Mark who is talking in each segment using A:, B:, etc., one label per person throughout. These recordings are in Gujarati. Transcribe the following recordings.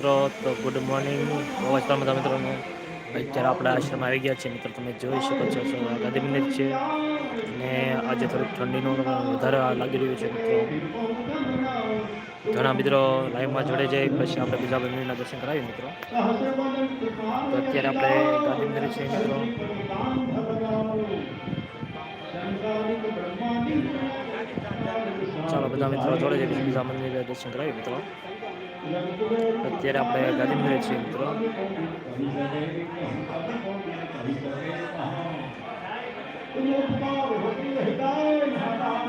A: મિત્રો, તો ગુડ મોર્નિંગ અવાજ બધા મિત્રોને, અત્યારે આપણા આશ્રમ આવી ગયા છે. મિત્રો, તમે જોઈ શકો છો ગાંધી મંદિર છે. અને આજે થોડીક ઠંડીનું વધારે લાગી રહ્યું છે, મિત્રો. ઘણા મિત્રો લાઈવમાં જોડે જાય પછી આપણે બીજા મંદિરના દર્શન કરાવીએ, મિત્રો. તો અત્યારે આપણે ગાંધી મંદિર છે મિત્રો. ચાલો, બધા મિત્રો જોડે પછી બીજા મંદિરે દર્શન કરાવીએ, મિત્રો. અત્યારે આપણે ગાંધીનગર છીએ મિત્રો.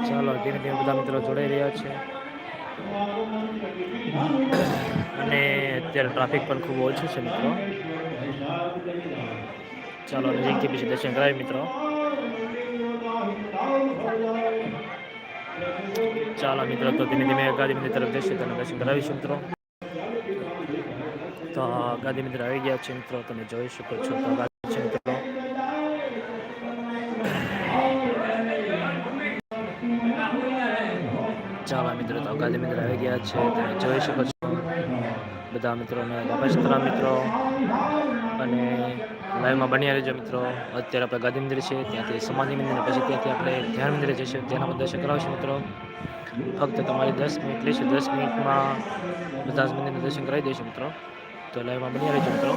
A: ચાલો ધીમે ધીમે બધા મિત્રો જોડાઈ રહ્યા છે. અને અત્યારે ટ્રાફિક પણ ખૂબ ઓછું છે મિત્રો. ચાલો નજીકથી પછી દર્શન કરાવી મિત્રો. ચાલો મિત્રો, તો ધીમે ધીમે ગાંધીનગર તરફ જશે તો દર્શન કરાવીશું મિત્રો. તો ગાદી મંદિર આવી ગયા છે મિત્રો તમે જોઈ શકો છો મિત્રો ચાલો મિત્રો તો ગાંધી મંદિર આવી ગયા છે તમે જોઈ શકો છો બધા મિત્રોને નમસ્કાર મિત્રો અને લાઈવમાં બન્યા રહેજો મિત્રો અત્યારે આપણે ગાંધી મંદિર છે ત્યાંથી સમાધિ મંદિર પછી ત્યાંથી આપણે ધ્યાન મંદિરે જઈશું બધા દર્શન કરાવશું મિત્રો ફક્ત તમારી દસ મિનિટ લેશે દસ મિનિટમાં બધા જ મંદિરના દર્શન કરાવી દઈશું મિત્રો તો લાઈવમાં બન્યા રહેજો મિત્રો.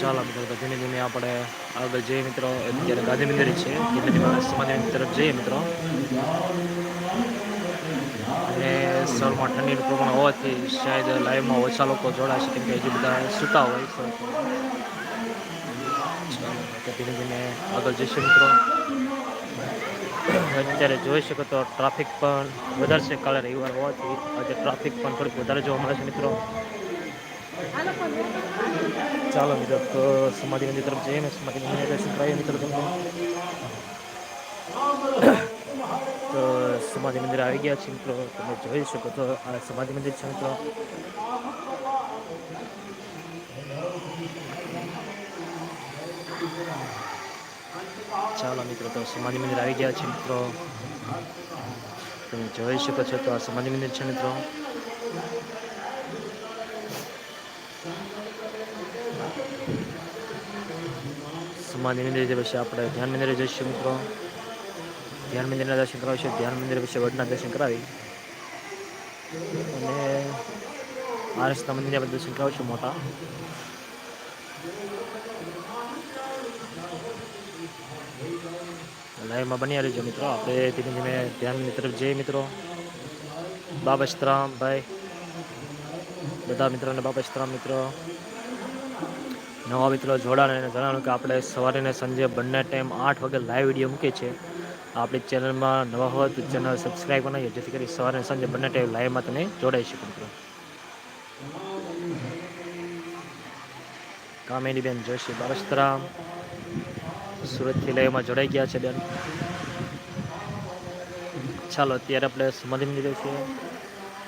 A: ચાલો મિત્રો, તો ધીમે ધીમે આપણે આગળ જઈએ મિત્રો. અત્યારે ગાંધી મંદિર છે, ધીમે ધીમે સમાધિ તરફ જઈએ મિત્રો. અને સરમાં ઠંડીનું પ્રમાણ હોવાથી શાયદ લાઈવમાં ઓછા લોકો જોડાશે, કેમ કે હજી બધા સૂતા હોય. ધીમે ધીમે આગળ જઈશું મિત્રો. અત્યારે જોઈ શકો તો ટ્રાફિક પણ વધારે છે કાલે રવિવાર હોવાથી આજે ટ્રાફિક પણ થોડીક વધારે જોવા મળે છે મિત્રો. ચાલો મિત્રો, તો સમાધિ મંદિર તરફ જઈએ ને. સમાધિ મંદિર દર્શન કરાવીએ મિત્રો તમને. તો સમાધિ મંદિર આવી ગયા છે મિત્રો. તમે જોઈ શકો તો આ સમાધિ મંદિર છે મિત્રો. ચાલો મિત્રો, તો સમાધિ મંદિર આવી ગયા છે મિત્રો. તમે જોઈ શકો છો તો આ સમાધિ મંદિર છે મિત્રો. સમાધિ મંદિર પછી આપણે ધ્યાન મંદિરે જઈશું મિત્રો. ધ્યાન મંદિરના દર્શન કરાવીશું. ધ્યાન મંદિર પછી વડના દર્શન કરાવી. અને આરસના મંદિરના દર્શન કરાવીશું મોટા. લાઈવમાં બની રહેજો મિત્રો. આપણે ધીમે ધીમે ધ્યાનની તરફ જઈએ મિત્રો. બાબશ્રામ ભાઈ, બધા મિત્રોને બાબશ્રામ મિત્રો. નવા મિત્રો જોડાણ અને જણાવ્યું કે આપણે સવારે ને સાંજે બંને ટાઈમ આઠ વાગે લાઈવ વીડિયો મૂકીએ છીએ. આપણી ચેનલમાં નવા હોય તો ચેનલ સબસ્ક્રાઈબ બનાવીએ જેથી કરી સવારે અને સાંજે બંને ટાઈમ લાઈવમાં તમે જોડાઈ શકો મિત્રો. કામેરીબેન જોશી બાબસ્તરામ સુરતથી લાઈવમાં જોડાઈ ગયા છે બેન. ચાલો, અત્યારે આપણે સમાધિ મંદિરે છીએ.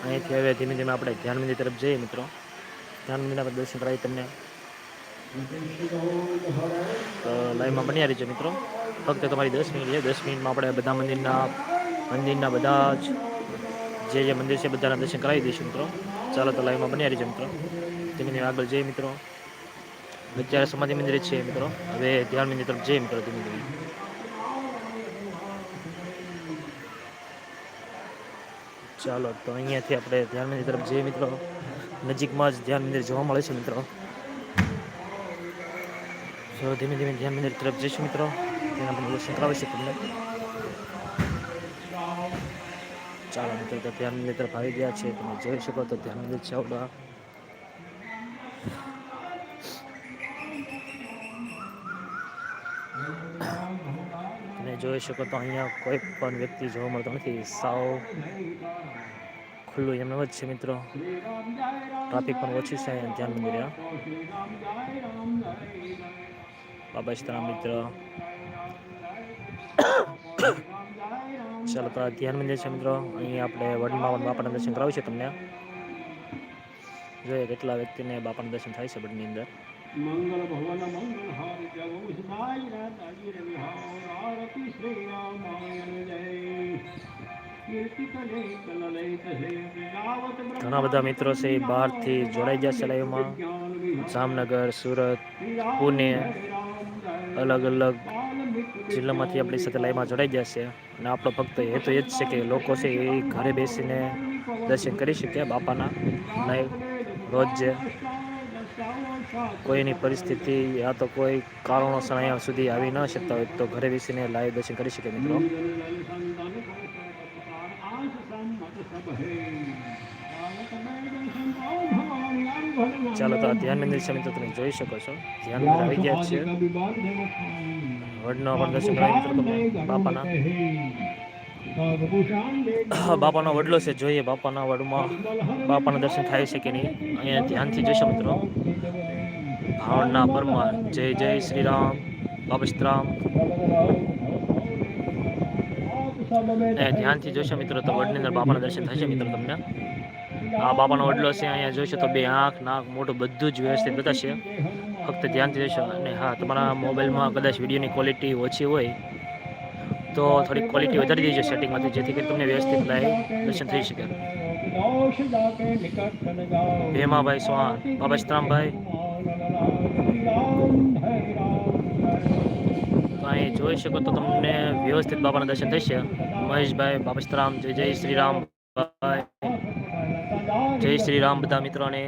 A: અહીંથી હવે ધીમે ધીમે આપણે ધ્યાન મંદિર તરફ જઈએ મિત્રો. ધ્યાન મંદિરના દર્શન કરાવી તમને. તો લાઈવમાં બન્યા રહીજો મિત્રો. ફક્ત તમારી દસ મિનિટ છે. દસ મિનિટમાં આપણે બધા મંદિરના મંદિરના બધા જ જે જે મંદિર છે બધાના દર્શન કરાવી દઈશું મિત્રો. ચાલો તો લાઈવમાં બન્યા રહીજો મિત્રો. ધીમે ધીમે આગળ જઈએ મિત્રો. અત્યારે સમાધિ મંદિર છે મિત્રો. હવે ધ્યાન મંદિર તરફ જઈએ મિત્રો ધીમે ધીમે. ચાલો, તો અહીંયાથી આપણે ધ્યાન મંદિર તરફ જઈએ મિત્રો. નજીકમાં જ ધ્યાન મંદિર જોવા મળે છે મિત્રો. તો ધીમે ધીમે ધ્યાન મંદિર તરફ જઈશું મિત્રો. તેના પણ દર્શન કરાવીશું તમને. ચાલો મિત્રો, તો ધ્યાન મંદિર તરફ આવી ગયા છે. તમે જોઈ શકો તો ધ્યાન મંદિર છે જોઈ શકો તો અહીંયા કોઈ પણ વ્યક્તિ જોવા મળતો નથી. સાવ ખુલ્લું એમને જ છે મિત્રો. ટ્રાફિક પણ ઓછી છે, ધ્યાન મંદિર બાબા સીતારામ મિત્ર. ચાલો, તો ધ્યાન મંદિર છે મિત્રો. અહીં આપણે વડમાં બાપાના દર્શન કરાવ્યું છે તમને. જોઈએ કેટલા વ્યક્તિને બાપાના દર્શન થાય છે વડની અંદર.
B: મંગલ ભવન મંગલ હારી જગો સુધાઈ રાતાજી આરતી શ્રી રામાયણ જય
A: ઘણા બધા મિત્રો છે એ બહારથી જોડાઈ ગયા છે લાઈવમાં. જામનગર સુરત પુણે અલગ અલગ જિલ્લામાંથી આપણી સાથે લાઈવમાં જોડાઈ ગયા છે અને આપણો ફક્ત હેતુ એ જ છે કે લોકો છે એ ઘરે બેસીને દર્શન કરી શકે બાપાના લાઈવ રોજ જે કોઈની પરિસ્થિતિ યા તો કોઈ કારણોસર અહીંયા સુધી આવી ન શકતા હોય તો ઘરે બેસીને લાઈવ દર્શન કરી શકે મિત્રો. ચાલો તો ધ્યાન મંદિર છે મિત્રો, તમે જોઈ શકો છો. ધ્યાન મંદિર આવી ગયા છે. વડનો પણ દર્શન કરાવી મિત્રો તમે બાપાના. બાપાનો વડલો છે, જોઈએ બાપાના વડમાં બાપાના દર્શન થાય છે કે નહીં. અહીંયા ધ્યાનથી જોઈશો મિત્રો. ભાવના પરમાર જય જય શ્રી રામ બાબસ્તરામ ધ્યાનથી જોશો મિત્રો તો વડની અંદર બાપાના દર્શન થશે મિત્રો તમને. આ બાપાનો વડલો છે, અહીંયા જોશો તો બે આંખ, નાક, મોઢું બધું જ વ્યવસ્થિત બતાવશે. ફક્ત ધ્યાનથી જોશો. અને હા, તમારા મોબાઈલમાં કદાચ વિડીયોની ક્વોલિટી ઓછી હોય, તો થોડીક ક્વોલિટી વધારી દેજો સેટિંગમાંથી જેથી કરી તમને વ્યવસ્થિત લાઈવ દર્શન થઈ શકે. ભીમાભાઈ ચૌહાણ બાબસ્તરામભાઈ તો અહીં જોઈ શકો તો તમને વ્યવસ્થિત બાબાના દર્શન થશે. મહેશભાઈ બાબસ્તરામ જય જય શ્રી રામ જય શ્રી રામ બધા મિત્રોને.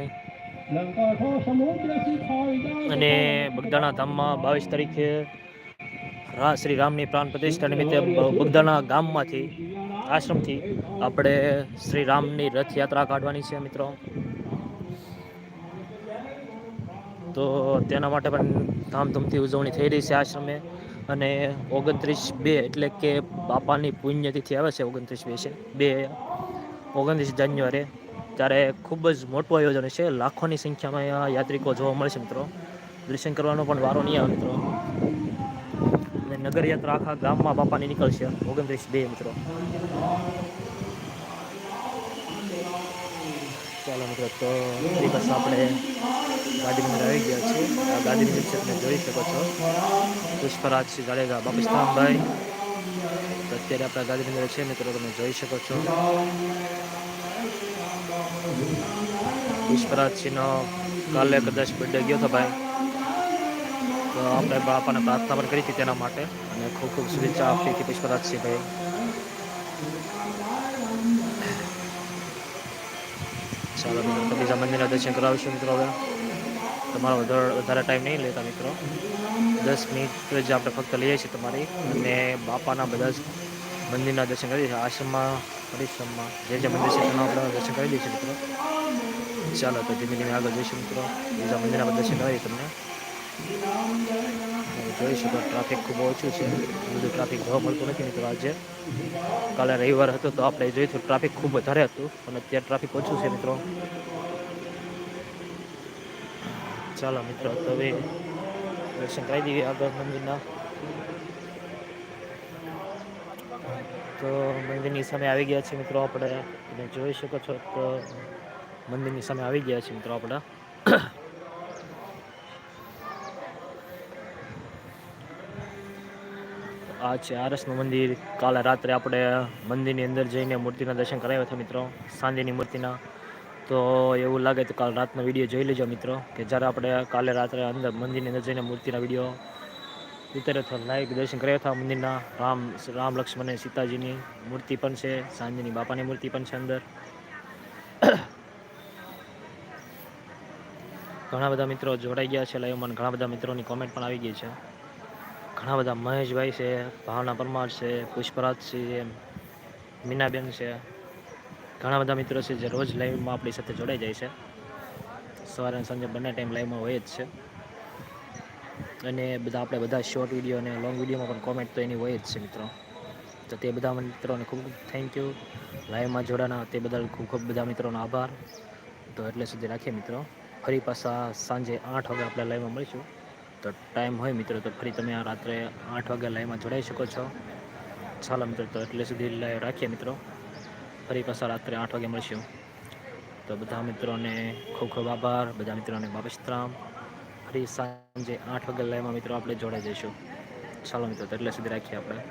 A: અને બગદાણા ધામમાં બાવીસ તારીખે શ્રી રામની પ્રાણ પ્રતિષ્ઠા નિમિત્તે બગદાણા ગામમાંથી, આશ્રમથી આપણે શ્રી રામની રથયાત્રા કાઢવાની છે મિત્રો. તો તેના માટે પણ ધામધૂમથી ઉજવણી થઈ રહી છે આશ્રમે. અને ઓગણત્રીસ બે એટલે કે બાપાની પુણ્યતિથિ આવે છે ઓગણત્રીસ બે છે. બે ઓગણત્રીસ જાન્યુઆરી ત્યારે ખૂબ જ મોટું આયોજન છે. લાખોની સંખ્યામાં યાત્રિકો જોવા મળશે મિત્રો. દર્શન કરવાનો પણ વારો નહીં આવે મિત્રો. અને નગરયાત્રા આખા ગામમાં બાપાની નીકળશે. ઓગણત્રીસ બે મિત્રો. ચાલો મિત્રો, તો પાછા આપણે ગાડી અંદર આવી ગયા છીએ, આ ગાડી અંદર છે તમે જોઈ શકો છો. પુષ્પરાજ જાડેજા બાપસ્તરામભાઈ તો અત્યારે આપણા ગાડી અંદર છે મિત્રો, તમે જોઈ શકો છો. પુષ્પરાજસિંહનો કાલે કદાચ બર્થડે ગયો હતો ભાઈ. તો આપણે બાપાને પ્રાર્થના પણ કરી હતી તેના માટે. અને ખૂબ ખૂબ શુભેચ્છા આપી હતી પુષ્પરાજસિંહ ચાલો મિત્રો બીજા મંદિરના દર્શન કરાવીશું મિત્રો હવે. તમારો વધારે વધારે ટાઈમ નહીં લેતા મિત્રો. દસ મિનિટ જ આપણે ફક્ત લઈએ છીએ તમારી અને બાપાના બધા જ મંદિરના દર્શન કરીએ છીએ આશ્રમમાં, પરિશ્રમમાં, જે જે મંદિર છે, તેના આપણે દર્શન કરી છીએ મિત્રો. ચાલો તો ધીમે ધીમે આગળ જઈશું મિત્રો. બીજા મંદિરના દર્શન કરાવીએ તમને. તમે જોઈ શકો ટ્રાફિક ખૂબ ઓછું છે. બધું ટ્રાફિક જોવા મળતું નથી મિત્રો આજે. કાલે રવિવાર હતો તો આપણે જોયું ટ્રાફિક ખૂબ વધારે હતું અને અત્યારે ટ્રાફિક ઓછું છે મિત્રો. ચાલો મિત્રો, તો હવે દર્શન કરાવી દઈએ આગળ મંદિરના. તો મંદિરની સામે આવી ગયા છે મિત્રો આપણે. તમે જોઈ શકો છો તો મંદિરની સામે આવી ગયા છે મિત્રો આપણે. આ છે આરસનું મંદિર. કાલે રાત્રે આપણે મંદિરની અંદર જઈને મૂર્તિના દર્શન કરાવ્યા હતા મિત્રો સાંજની મૂર્તિના. તો એવું લાગે તો કાલ રાતનો વીડિયો જોઈ લેજો મિત્રો, કે જ્યારે આપણે કાલે રાત્રે અંદર મંદિરની અંદર જઈને મૂર્તિના વીડિયો ઉતરે તો લાઈક દર્શન કર્યા હતા મંદિરના. રામ રામ લક્ષ્મણ અને સીતાજીની મૂર્તિ પણ છે સાંજની બાપાની મૂર્તિ પણ છે અંદર. ઘણા બધા મિત્રો જોડાઈ ગયા છે, લાઈવમાં અને ઘણા બધા મિત્રોની કોમેન્ટ પણ આવી ગઈ છે. ઘણા બધા મહેશભાઈ છે, ભાવના પરમાર છે, પુષ્પરાજ છે, મીનાબેન છે. ઘણા બધા મિત્રો છે જે રોજ લાઈવમાં આપણી સાથે જોડાઈ જાય છે. સવારે અને સાંજે બંને ટાઈમ લાઈવમાં હોય જ છે. અને બધા આપણે બધા શોર્ટ વીડિયો અને લોંગ વિડીયોમાં પણ કોમેન્ટ તો એની હોય જ છે મિત્રો. તો તે બધા મિત્રોને ખૂબ ખૂબ થેન્ક યુ લાઈવમાં જોડાના તે બદલ ખૂબ ખૂબ બધા મિત્રોનો આભાર. તો એટલે સુધી રાખીએ મિત્રો. ફરી પાછા સાંજે આઠ વાગે આપણે લાઈવમાં મળીશું. તો ટાઈમ હોય મિત્રો, તો ફરી તમે આ રાત્રે આઠ વાગ્યા લાઈવમાં જોડાઈ શકો છો. ચાલો મિત્રો, તો એટલે સુધી લાઈવ રાખીએ મિત્રો. ફરી પાછા રાત્રે આઠ વાગે મળશું. તો બધા મિત્રોને ખૂબ ખૂબ આભાર, બધા મિત્રોને બાબસ્તરામ ફરી સાંજે આઠ વાગે લાઈવમાં મિત્રો આપણે જોડાઈ જઈશું. ચાલો મિત્રો, તો એટલે સુધી રાખીએ આપણે.